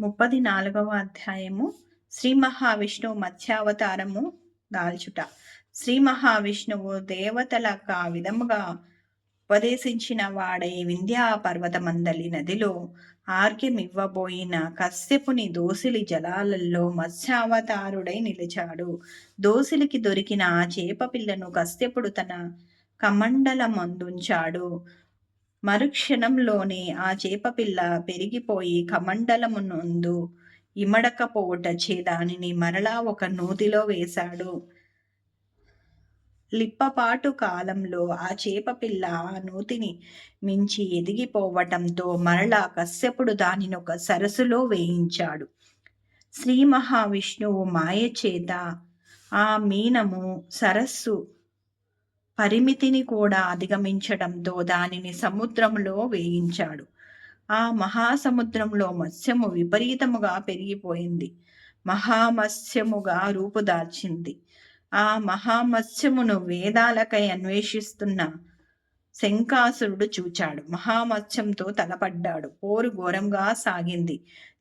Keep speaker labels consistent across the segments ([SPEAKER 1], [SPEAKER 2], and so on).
[SPEAKER 1] ముప్పది నాలుగవ అధ్యాయము శ్రీ మహావిష్ణువు మత్స్యావతారము దాల్చుట. శ్రీ మహావిష్ణువు దేవతలకు ఆ విధముగా ఉపదేశించిన వాడే వింధ్యా పర్వతమందలి నదిలో ఆర్గ్యమివ్వబోయిన కశ్యపుని దోసిలి జలాలలో మత్స్యావతారుడై నిలిచాడు. దోసిలికి దొరికిన ఆ చేప పిల్లను కశ్యపుడు తన కమండలమందుంచాడు. మరుక్షణంలోనే ఆ చేపపిల్ల పెరిగిపోయి కమండలమునందు ఇమడకపోవటచే దానిని మరలా ఒక నూతిలో వేశాడు. లిప్పపాటు కాలంలో ఆ చేపపిల్ల ఆ నూతిని మించి ఎదిగిపోవటంతో మరలా కశ్యపుడు దానిని ఒక సరస్సులో వేయించాడు. శ్రీ మహావిష్ణువు మాయ చేత ఆ మీనము సరస్సు పరిమితిని కూడా అధిగమించడంతో దానిని సముద్రంలో వేయించాడు. ఆ మహాసముద్రంలో మత్స్యము విపరీతముగా పెరిగిపోయింది. మహామత్స్యముగా రూపుదాల్చింది ఆ మహామత్స్యమును వేదాలకై అన్వేషిస్తున్న శంకాసురుడు చూచాడు. మహామత్స్యంతో తలపడ్డాడు. పోరు ఘోరంగా సాగింది.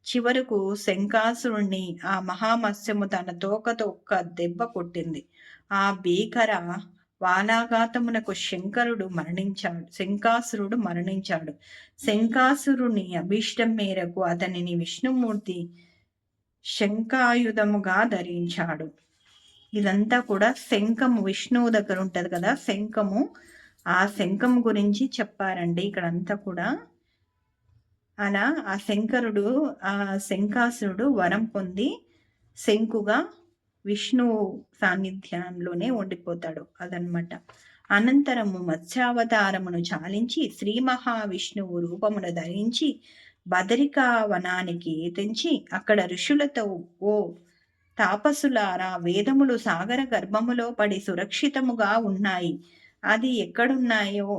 [SPEAKER 1] చివరకు శంకాసురుణ్ణి ఆ మహామత్స్యము తన తోకతో ఒక్క దెబ్బ కొట్టింది. ఆ భీకర వానాఘాతమునకు శంకరుడు మరణించాడు. శంకాసురుడు మరణించాడు. శంకాసురుని అభీష్టం మేరకు అతనిని విష్ణుమూర్తి శంకాయుధముగా ధరించాడు. ఇదంతా కూడా శంఖము విష్ణువు దగ్గర ఉంటుంది కదా శంఖము. ఆ శంఖం గురించి చెప్పారండి. ఇక్కడంతా కూడా అలా ఆ శంకరుడు ఆ శంకాసురుడు వరం పొంది శంకుగా విష్ణు సాన్నిధ్యంలోనే ఉండిపోతాడు అదనమాట అనంతరము మత్స్యావతారమును చాలించి శ్రీ మహావిష్ణువు రూపమును ధరించి బదరికా వనానికి తెంచి అక్కడ ఋషులతో ఓ తాపసులారా వేదములు సాగర గర్భములో పడి సురక్షితముగా ఉన్నాయి. అది ఎక్కడున్నాయో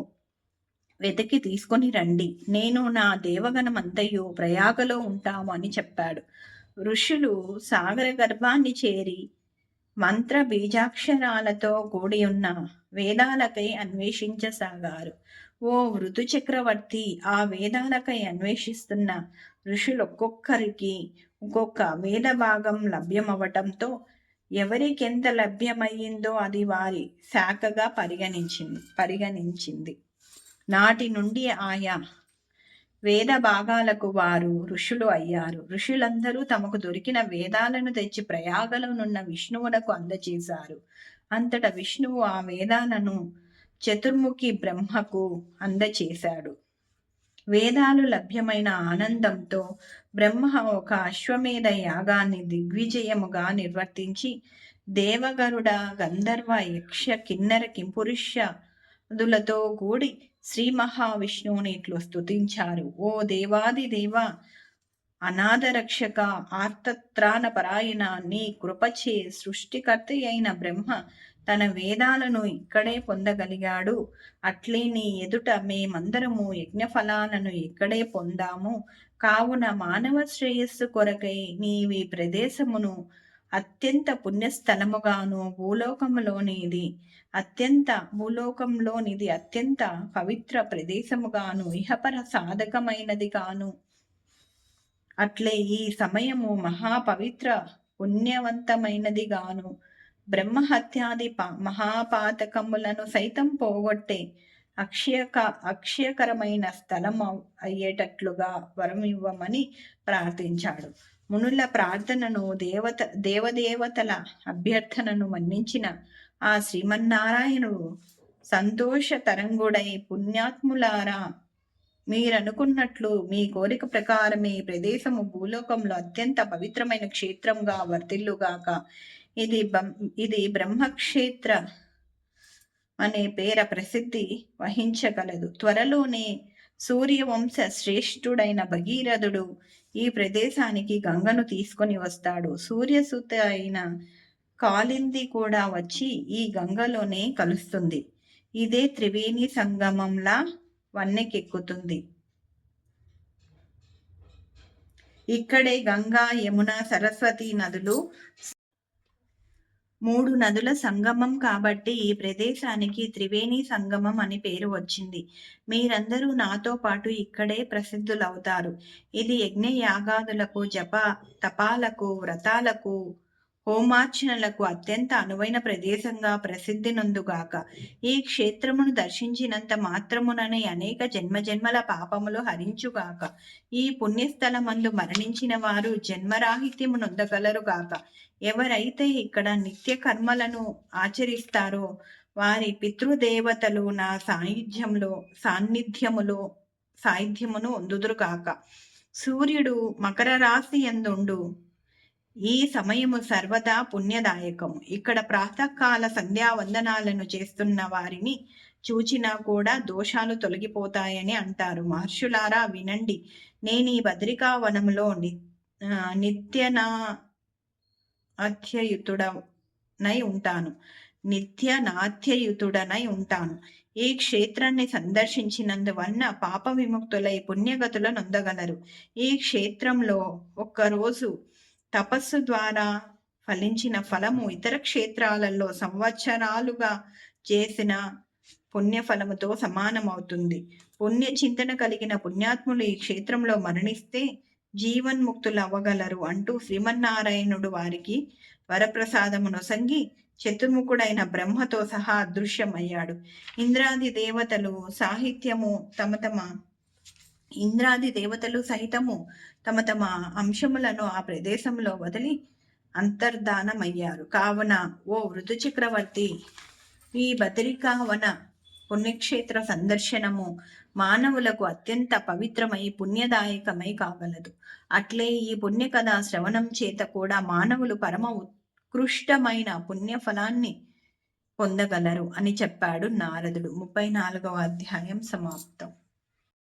[SPEAKER 1] వెతికి తీసుకొని రండి. నేను నా దేవగణమంతయు ప్రయాగలో ఉంటాము అని చెప్పాడు. ఋషులు సాగర గర్భాన్ని చేరి మంత్ర బీజాక్షరాలతో కూడి ఉన్న వేదాలకై అన్వేషించసాగారు. ఓ ఋతు చక్రవర్తి ఆ వేదాలకై అన్వేషిస్తున్న ఋషులు ఒక్కొక్కరికి ఒక్కొక్క వేద భాగం లభ్యమవటంతో ఎవరికెంత లభ్యమయ్యిందో అది వారి శాఖగా పరిగణించింది పరిగణించింది. నాటి నుండి ఆయా వేద భాగాలకు వారు ఋషులు అయ్యారు. ఋషులందరూ తమకు దొరికిన వేదాలను తెచ్చి ప్రయాగలోనున్న విష్ణువునకు అందచేశారు అంతట విష్ణువు ఆ వేదాలను చతుర్ముఖి బ్రహ్మకు అందచేశాడు వేదాలు లభ్యమైన ఆనందంతో బ్రహ్మ ఒక అశ్వమేధ యాగాన్ని దిగ్విజయముగా నిర్వర్తించి దేవగరుడ గంధర్వ యక్ష కిన్నర కింపురుషదులతో కూడి శ్రీ మహావిష్ణువుని ఇట్లు స్తుతించారు. ఓ దేవాది దేవ అనాథ రక్షక ఆర్తత్రాణ పరాయణ నీ కృపచే సృష్టికర్త అయిన బ్రహ్మ తన వేదాలను ఇక్కడే పొందగలిగాడు. అట్లే నీ ఎదుట మేమందరము యజ్ఞఫలాలను ఇక్కడే పొందాము. కావున మానవ శ్రేయస్సు కొరకై నీవి ప్రదేశమును అత్యంత పుణ్యస్థలముగాను భూలోకములోనిది అత్యంత భూలోకంలోనిది అత్యంత పవిత్ర ప్రదేశముగాను ఇహపర సాధకమైనది గాను అట్లే ఈ సమయము మహాపవిత్ర పుణ్యవంతమైనది గాను బ్రహ్మహత్యాది మహాపాతకములను సైతం పోగొట్టే అక్షయక అక్షయకరమైన స్థలం అయ్యేటట్లుగా వరం ఇవ్వమని ప్రార్థించాడు. మునుల ప్రార్థనను దేవత దేవదేవతల అభ్యర్థనను మన్నించిన ఆ శ్రీమన్నారాయణుడు సంతోష తరంగుడై పుణ్యాత్ములారా. మీరనుకున్నట్లు మీ కోరిక ప్రకారమే ప్రదేశము భూలోకంలో అత్యంత పవిత్రమైన క్షేత్రంగా వర్తిల్లుగాక. ఇది ఇది బ్రహ్మక్షేత్ర అనే పేర ప్రసిద్ధి వహించగలదు. త్వరలోనే సూర్యవంశ శ్రేష్ఠుడైన భగీరథుడు ఈ ప్రదేశానికి గంగను తీసుకొని వస్తాడు. సూర్యసుత అయిన కాలింది కూడా వచ్చి ఈ గంగలోనే కలుస్తుంది. ఇదే త్రివేణి సంగమంలా వన్నెకెక్కుతుంది. ఇక్కడే గంగా యమున సరస్వతి నదులు మూడు నదుల సంగమం కాబట్టి ఈ ప్రదేశానికి త్రివేణి సంగమం అని పేరు వచ్చింది. మీరందరూ నాతో పాటు ఇక్కడే ప్రసిద్ధులవుతారు. ఇది యజ్ఞ యాగాదులకు జప తపాలకు వ్రతాలకు హోమార్చనలకు అత్యంత అనువైన ప్రదేశంగా ప్రసిద్ధి నొందుగాక ఈ క్షేత్రమును దర్శించినంత మాత్రముననే అనేక జన్మజన్మల పాపములు హరించుగాక ఈ పుణ్యస్థలమందు మరణించిన వారు జన్మరాహిత్యము నొందగలరుగాక ఎవరైతే ఇక్కడ నిత్య కర్మలను ఆచరిస్తారో వారి పితృదేవతలు నా సాయుధ్యంలో సాన్నిధ్యములో సాయుధ్యమును ఒందుదురుగాక సూర్యుడు మకర రాశి ఎందుండు ఈ సమయము సర్వదా పుణ్యదాయకము. ఇక్కడ ప్రాతకాల సంధ్యావందనాలను చేస్తున్న వారిని చూచినా కూడా దోషాలు తొలగిపోతాయని అంటారు. మహర్షులారా వినండి. నేను ఈ భద్రికావనంలో ని నిత్యనా అధ్యయుతుడనై ఉంటాను. నిత్య నాథ్యయుతుడనై ఉంటాను. ఈ క్షేత్రాన్ని సందర్శించినందువలన పాప విముక్తులై పుణ్యగతులను నొందగలరు. ఈ క్షేత్రంలో ఒక్కరోజు తపస్సు ద్వారా ఫలించిన ఫలము ఇతర క్షేత్రాలలో సంవత్సరాలుగా చేసిన పుణ్యఫలముతో సమానమవుతుంది. పుణ్య చింతన కలిగిన పుణ్యాత్ములు ఈ క్షేత్రంలో మరణిస్తే జీవన్ముక్తులు అవ్వగలరు అంటూ శ్రీమన్నారాయణుడు వారికి వరప్రసాదమును సంగి చతుర్ముఖుడైన బ్రహ్మతో సహా అదృశ్యమయ్యాడు. ఇంద్రాది దేవతలు సాహిత్యము తమ తమ ఇంద్రాది దేవతలు సహితము తమ తమ అంశములను ఆ ప్రదేశంలో వదిలి అంతర్ధానమయ్యారు. కావున ఓ ఋతుచక్రవర్తి ఈ బదరికావన పుణ్యక్షేత్ర సందర్శనము మానవులకు అత్యంత పవిత్రమై పుణ్యదాయకమై కాగలదు. అట్లే ఈ పుణ్యకథ శ్రవణం చేత కూడా మానవులు పరమ ఉత్కృష్టమైన పుణ్యఫలాన్ని పొందగలరు అని చెప్పాడు నారదుడు. ముప్పై నాలుగవ అధ్యాయం సమాప్తం.